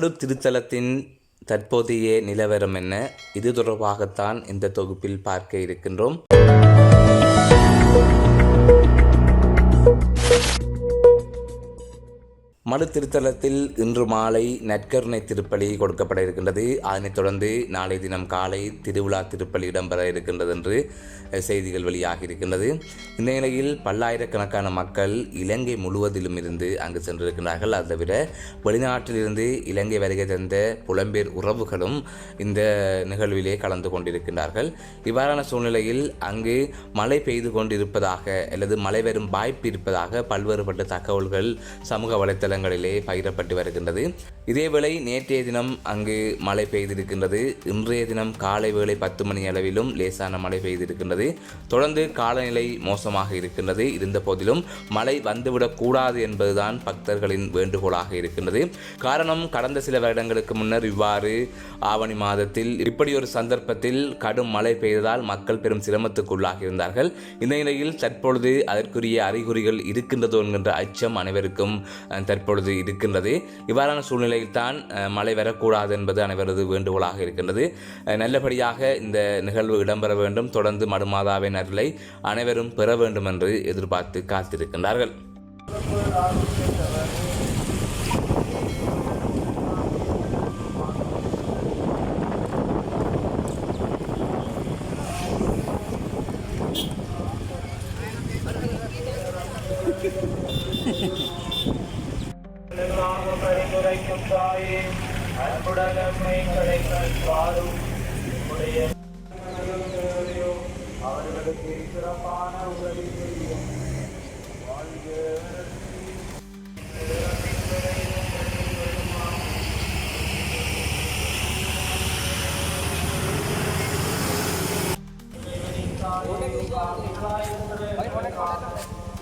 மடு திருத்தலத்தின் தற்போதைய நிலவரம் என்ன? இது தொடர்பாகத்தான் இந்த தொகுப்பில் பார்க்க இருக்கின்றோம். மறு திருத்தலத்தில் இன்று மாலை நற்கருணை திருப்பலி கொடுக்கப்பட இருக்கின்றது. அதனைத் தொடர்ந்து நாளை தினம் காலை திருவிழா திருப்பலி இடம்பெற இருக்கின்றது என்று செய்திகள் வெளியாகி இருக்கின்றது. இந்த நிலையில் பல்லாயிரக்கணக்கான மக்கள் இலங்கை முழுவதிலும் இருந்து அங்கு சென்றிருக்கிறார்கள் அது தவிர வெளிநாட்டிலிருந்து இலங்கை வருகை தந்த புலம்பெயர் உறவுகளும் இந்த நிகழ்விலே கலந்து கொண்டிருக்கின்றார்கள். இவ்வாறான சூழ்நிலையில் அங்கு மழை பெய்து கொண்டிருப்பதாக அல்லது மழை வரும் வாய்ப்பு இருப்பதாக பல்வேறுபட்ட தகவல்கள் சமூக வலைத்தளங்கள் வலைத்தளங்களிலே பகிரப்பட்டு வருகின்றது. இதேவேளை நேற்றைய தினம் அங்கு மழை பெய்திருக்கின்றது. இன்றைய தினம் காலை வேளை பத்து மணி அளவிலும் லேசான மழை பெய்திருக்கின்றது. தொடர்ந்து காலநிலை மோசமாக இருக்கின்றது. இருந்த போதிலும் மழை வந்துவிடக்கூடாது என்பதுதான் பக்தர்களின் வேண்டுகோளாக இருக்கின்றது. காரணம் கடந்த சில வருடங்களுக்கு முன்னர் இவ்வாறு ஆவணி மாதத்தில் இப்படி ஒரு சந்தர்ப்பத்தில் கடும் மழை பெய்ததால் மக்கள் பெரும் சிரமத்துக்குள்ளாகி இருந்தார்கள். இந்த நிலையில் தற்பொழுது அதற்குரிய அறிகுறிகள் இருக்கின்றதோ என்கின்ற அச்சம் அனைவருக்கும் தற்பொழுது தற்பொழுது இருக்கின்றது. இவ்வாறான சூழ்நிலையில் தான் மழை வரக்கூடாது என்பது அனைவரது வேண்டுகோளாக இருக்கின்றது. நல்லபடியாக இந்த நிகழ்வு இடம்பெற வேண்டும். தொடர்ந்து மடுமாதாவின் அருளை அனைவரும் பெற வேண்டும் என்று எதிர்பார்த்து காத்திருக்கின்றார்கள். எல்லாம் பரிந்துரைக்கும் தாயே அன்புடன் கிடைக்கும் பாரும் அவர்களுக்கு சிறப்பான உதவி செய்யும் வாழ்க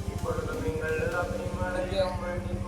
இப்பொழுது நீங்கள் நம்மை வேண்டிக்